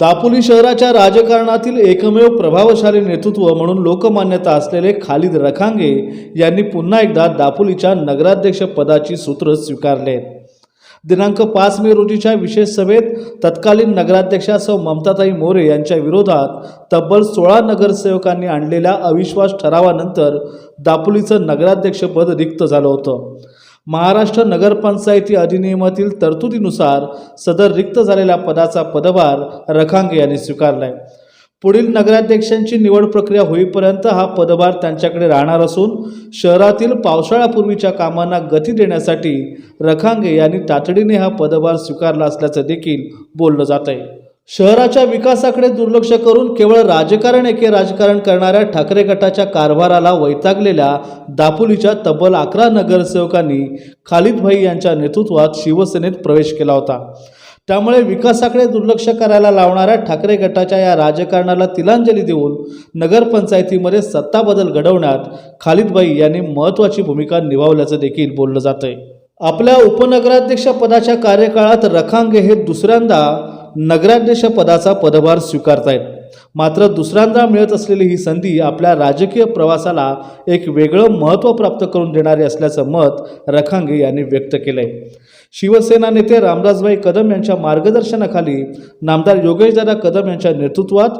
दापोली शहराच्या राजकारणातील एकमेव प्रभावशाली नेतृत्व म्हणून लोकमान्यता असलेले खालिद रखांगे यांनी पुन्हा एकदा दापोलीच्या नगराध्यक्ष पदाची सूत्र स्वीकारले. आहेत दिनांक पाच मे रोजीच्या विशेष सभेत तत्कालीन नगराध्यक्षा सौ ममताताई मोरे यांच्या विरोधात तब्बल सोळा नगरसेवकांनी आणलेल्या अविश्वास ठरावानंतर दापोलीचं नगराध्यक्षपद रिक्त झालं होतं. महाराष्ट्र नगरपंचायती अधिनियमातील तरतुदीनुसार सदर रिक्त झालेल्या पदाचा पदभार रखांगे यांनी स्वीकारलाय. पुढील नगराध्यक्षांची निवड प्रक्रिया होईपर्यंत हा पदभार त्यांच्याकडे राहणार असून शहरातील पावसाळ्यापूर्वीच्या कामांना गती देण्यासाठी रखांगे यांनी तातडीने हा पदभार स्वीकारला असल्याचं देखील बोललं जात आहे शहराच्या विकासाकडे दुर्लक्ष करून केवळ राजकारण एके राजकारण करणाऱ्या ठाकरे गटाच्या कारभाराला वैतागलेल्या दापोलीच्या तब्बल अकरा नगरसेवकांनी खालिद भाई यांच्या नेतृत्वात शिवसेनेत प्रवेश केला होता. त्यामुळे विकासाकडे दुर्लक्ष करायला लावणाऱ्या ठाकरे गटाच्या या राजकारणाला तिलांजली देऊन नगरपंचायतीमध्ये सत्ता बदल घडवण्यात खालिदबाई यांनी महत्त्वाची भूमिका निभावल्याचं देखील बोललं जातंय. आपल्या उपनगराध्यक्ष पदाच्या कार्यकाळात रखांगे हे दुसऱ्यांदा नगराध्यक्ष पदाचा पदभार स्वीकारतायत. मात्र दुसऱ्यांदा मिळत असलेली ही संधी आपल्या राजकीय प्रवासाला एक वेगळं महत्त्व प्राप्त करून देणारी असल्याचं मत रखांगे यांनी व्यक्त केलं आहे शिवसेना नेते रामदासभाई कदम यांच्या मार्गदर्शनाखाली नामदार योगेशदादा कदम यांच्या नेतृत्वात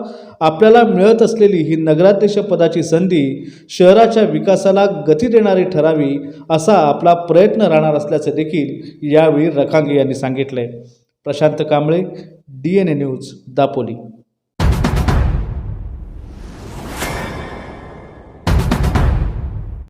आपल्याला मिळत असलेली ही नगराध्यक्ष पदाची संधी शहराच्या विकासाला गती देणारी ठरावी असा आपला प्रयत्न राहणार असल्याचं देखील यावेळी रखांगे यांनी सांगितलंय. Prashant Kamble D N A news Dapoli.